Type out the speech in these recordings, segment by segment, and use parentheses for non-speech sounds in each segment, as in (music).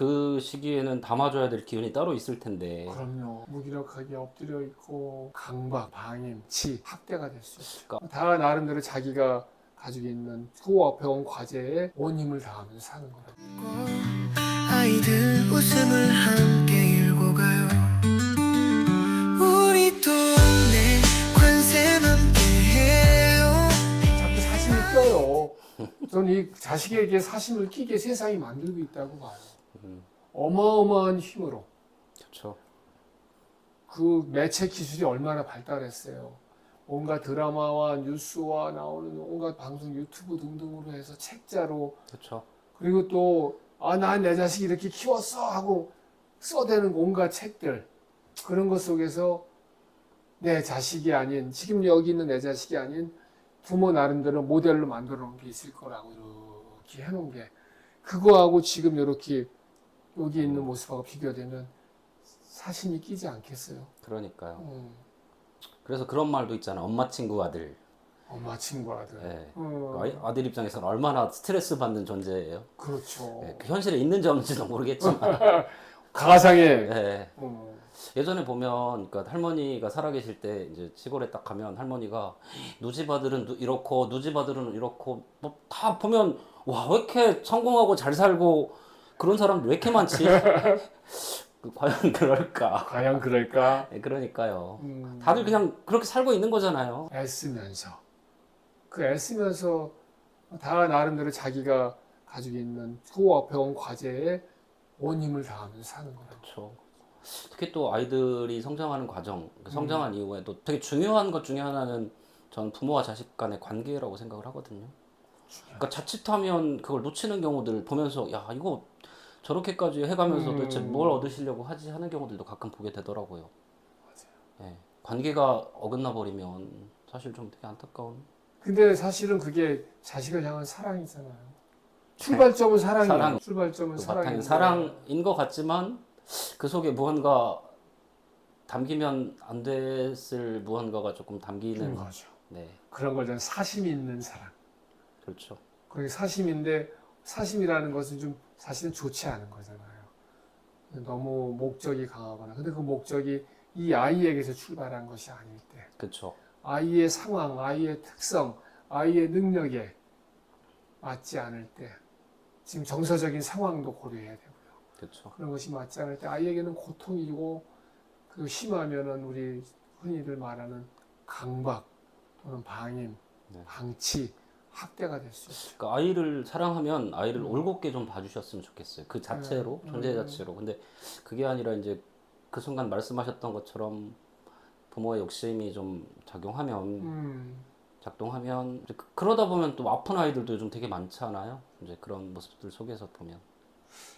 그 시기에는 담아줘야 될 기운이 따로 있을 텐데 그럼요. 무기력하게 엎드려 있고 강박, 방임, 치, 학대가 될 수 있죠. 그러니까- 다 나름대로 자기가 가지고 있는 그 배운 과제에 온 힘을 다하면서 사는 거예요. 아이들 웃음을 함께 일고 가요 우리 동네 관세는 함께해요 자꾸 사심이 껴요. 저는 이 자식에게 사심을 끼게 세상이 만들고 있다고 봐요. 음, 어마어마한 힘으로. 그렇죠. 그 매체 기술이 얼마나 발달했어요. 온갖 드라마와 뉴스와 나오는 온갖 방송 유튜브 등등으로 해서 책자로 그렇죠. 그리고 또 아 난 내 자식 이렇게 키웠어 하고 써대는 온갖 책들 그런 것 속에서 내 자식이 아닌 지금 여기 있는 내 자식이 아닌 부모 나름대로 모델로 만들어 놓은 게 있을 거라고 이렇게 해놓은 게 그거하고 지금 이렇게 여기 있는 모습하고 비교되면 사심이 끼지 않겠어요. 그러니까요. 음, 그래서 그런 말도 있잖아. 엄마 친구 아들. 엄마 친구 아들. 예. 어, 아이- 아들 입장에서는 얼마나 스트레스 받는 존재예요. 그렇죠. 예, 그 현실에 있는지 없는지는 모르겠지만 (laughs) 가상의 예. 음, 예전에 보면 그러니까 할머니가 살아계실 때 이제 시골에 딱 가면 할머니가 누집 아들은 누- 이렇고 누집 아들은 이렇고 뭐다 보면 와 왜 이렇게 성공하고 잘 살고 그런 사람들 왜 이렇게 많지? (laughs) 그 과연 그럴까? 과연 그럴까? 예, 그러니까요. 음, 다들 그냥 그렇게 살고 있는 거잖아요. 애쓰면서 그 애쓰면서 다 나름대로 자기가 가지고 있는 그 배운 과제에 온 힘을 다하면서 사는 거예요. 그렇죠. 특히 또 아이들이 성장하는 과정, 그 성장한 이후에 또 되게 중요한 것 중에 하나는 전 부모와 자식 간의 관계라고 생각을 하거든요. 그러니까 자칫하면 그걸 놓치는 경우들 보면서 야 이거 저렇게까지 해가면서 음. 도대체 뭘 얻으시려고 하지 하는 경우들도 가끔 보게 되더라고요. 예, 관계가 어긋나 버리면 사실 좀 되게 안타까운. 근데 사실은 그게 자식을 향한 사랑이잖아요. 출발점은 사랑이에요. 사랑. 출발점은 그 사랑인데 바탕이 사랑인 것 같지만 그 속에 무언가 담기면 안 됐을 무언가가 조금 담기는. 거죠. 네, 그런 걸 저는 사심 있는 사랑. 그렇죠. 그게 사심인데 사심이라는 것은 좀 사실은 좋지 않은 거잖아요. 너무 목적이 강하거나 근데 그 목적이 이 아이에게서 출발한 것이 아닐 때 그렇죠. 아이의 상황, 아이의 특성, 아이의 능력에 맞지 않을 때 지금 정서적인 상황도 고려해야 되고요. 그렇죠. 그런 것이 맞지 않을 때 아이에게는 고통이고 그 심하면은 우리 흔히들 말하는 강박 또는 방임, 네. 방치, 학대가 될 수 있죠. 그러니까 아이를 사랑하면 아이를 올곧게 좀 봐주셨으면 좋겠어요. 그 자체로 음. 존재 자체로. 근데 그게 아니라 이제 그 순간 말씀하셨던 것처럼 부모의 욕심이 좀 작용하면 음. 작동하면 그- 그러다 보면 또 아픈 아이들도 요즘 되게 많잖아요. 이제 그런 모습들 속에서 보면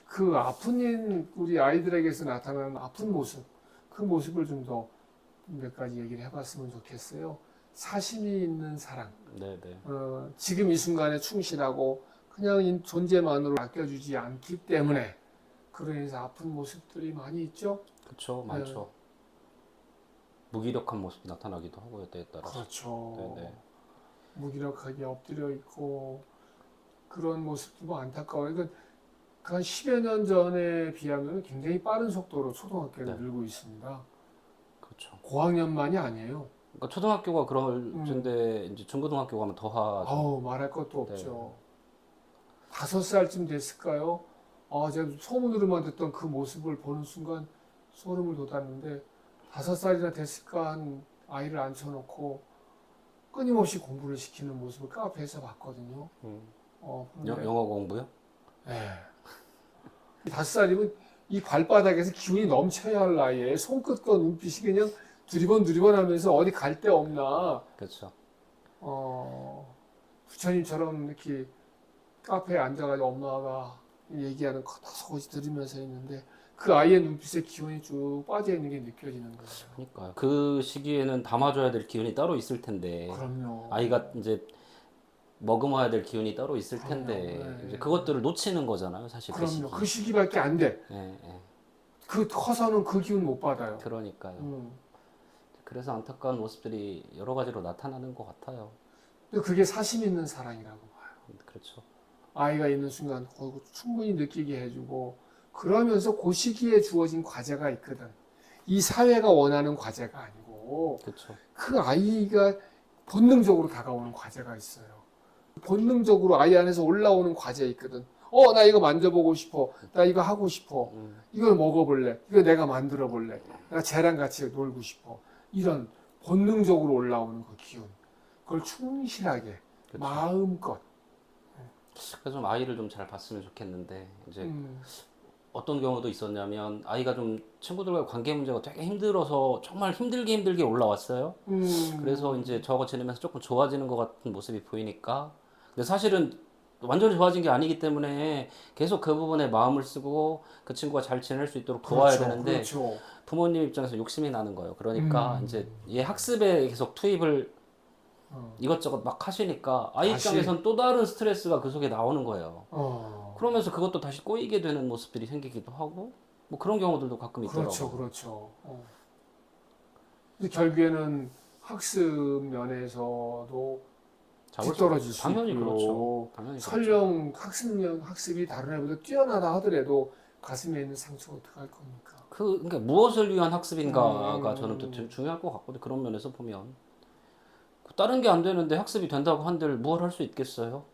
그 아픈 일, 우리 아이들에게서 나타나는 아픈 모습, 그 모습을 좀 더 몇 가지 얘기를 해봤으면 좋겠어요. 사심이 있는 사랑, 네네 어, 지금 이 순간에 충실하고 그냥 이 존재만으로 아껴주지 않기 때문에 그로 인해서 아픈 모습들이 많이 있죠. 그렇죠 네. 많죠. 무기력한 모습이 나타나기도 하고요 때에 따라서. 그렇죠. 네네. 무기력하게 엎드려 있고 그런 모습도 뭐 안타까워요. 그한 10여 년 전에 비하면 굉장히 빠른 속도로 초등학교를 네. 늘고 있습니다. 그렇죠. 고학년만이 아니에요. 그러니까 초등학교가 그럴 음. 텐데 이제 중고등학교 가면 더 하죠. 아우 말할 것도 네. 없죠. 다섯 살쯤 됐을까요? 아 제가 소문으로만 듣던 그 모습을 보는 순간 소름을 돋았는데 다섯 살이나 됐을까 한 아이를 앉혀놓고 끊임없이 공부를 시키는 모습을 카페에서 봤거든요. 음. 어, 영, 그런데 영어 공부요? 예. 다섯 살이면 이 발바닥에서 기운이 넘쳐야 할 나이에 손끝과 눈빛이 그냥 두리번 두리번 하면서 어디 갈 데 없나 그렇죠. 어, 부처님처럼 이렇게 카페에 앉아가지고 엄마가 얘기하는 거다소지 들으면서 있는데 그 아이의 눈빛에 기운이 쭉 빠져 있는 게 느껴지는 거예요. 그러니까요. 그 시기에는 담아줘야 될 기운이 따로 있을 텐데 그럼요. 아이가 이제 머금어야 될 기운이 따로 있을 그럼요. 텐데 네. 그것들을 놓치는 거잖아요, 사실 그 시기. 그럼요. 그 시기밖에 안 돼. 예, 예. 그 커서는 그 기운 못 받아요. 그러니까요. 음. 그래서 안타까운 모습들이 여러 가지로 나타나는 것 같아요. 근데 그게 사심 있는 사랑이라고 봐요. 그렇죠. 아이가 있는 순간 어, 충분히 느끼게 해주고 그러면서 그 시기에 주어진 과제가 있거든. 이 사회가 원하는 과제가 아니고 그렇죠. 그 아이가 본능적으로 다가오는 과제가 있어요. 본능적으로 아이 안에서 올라오는 과제 있거든. 어, 나 이거 만져보고 싶어. 나 이거 하고 싶어. 음, 이걸 먹어볼래. 이거 내가 만들어 볼래. 나 쟤랑 같이 놀고 싶어. 이런 본능적으로 올라오는 그 기운. 그걸 충실하게 그렇죠. 마음껏. 그래서 좀 아이를 좀 잘 봤으면 좋겠는데 이제 음, 어떤 경우도 있었냐면 아이가 좀 친구들과 관계 문제가 되게 힘들어서 정말 힘들게 힘들게 올라왔어요. 음, 그래서 이제 저거 지내면서 조금 좋아지는 것 같은 모습이 보이니까 근데 사실은 완전히 좋아진 게 아니기 때문에 계속 그 부분에 마음을 쓰고 그 친구가 잘 지낼 수 있도록 도와야 그렇죠, 되는데 그렇죠. 부모님 입장에서 욕심이 나는 거예요. 그러니까 음. 이제 얘 학습에 계속 투입을 어, 이것저것 막 하시니까 아이 다시- 입장에선 또 다른 스트레스가 그 속에 나오는 거예요. 어, 그러면서 그것도 다시 꼬이게 되는 모습들이 생기기도 하고 뭐 그런 경우들도 가끔 있더라고요. 그렇죠, 그렇죠. 어. 근데 결국에는 학습 면에서도 잡을 수- 뒤떨어질 수 당연히 있고요. 그렇죠. 당연히 그렇죠. 설령 학습력 학습이 다른 애보다 뛰어나다 하더라도 가슴에 있는 상처 어떡할 겁니까? 그 그러니까 무엇을 위한 학습인가가 음. 저는 또 중요할 것 같거든요. 그런 면에서 보면 그 다른 게 안 되는데 학습이 된다고 한들 무엇 할수 있겠어요?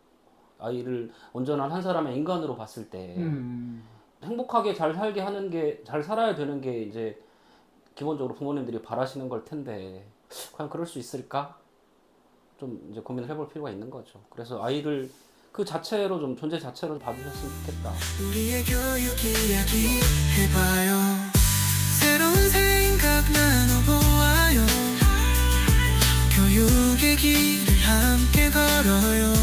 아이를 온전한 한 사람의 인간으로 봤을 때 음, 행복하게 잘 살게 하는 게 잘 살아야 되는 게 이제 기본적으로 부모님들이 바라시는 걸 텐데 과연 그럴 수 있을까? 좀 이제 고민을 해볼 필요가 있는 거죠. 그래서 아이를 그 자체로 좀 존재 자체로 봐주셨으면 좋겠다. 우리의 교육 이야기 해봐요 새로운 생각 나눠보아요 교육의 길을 함께 걸어요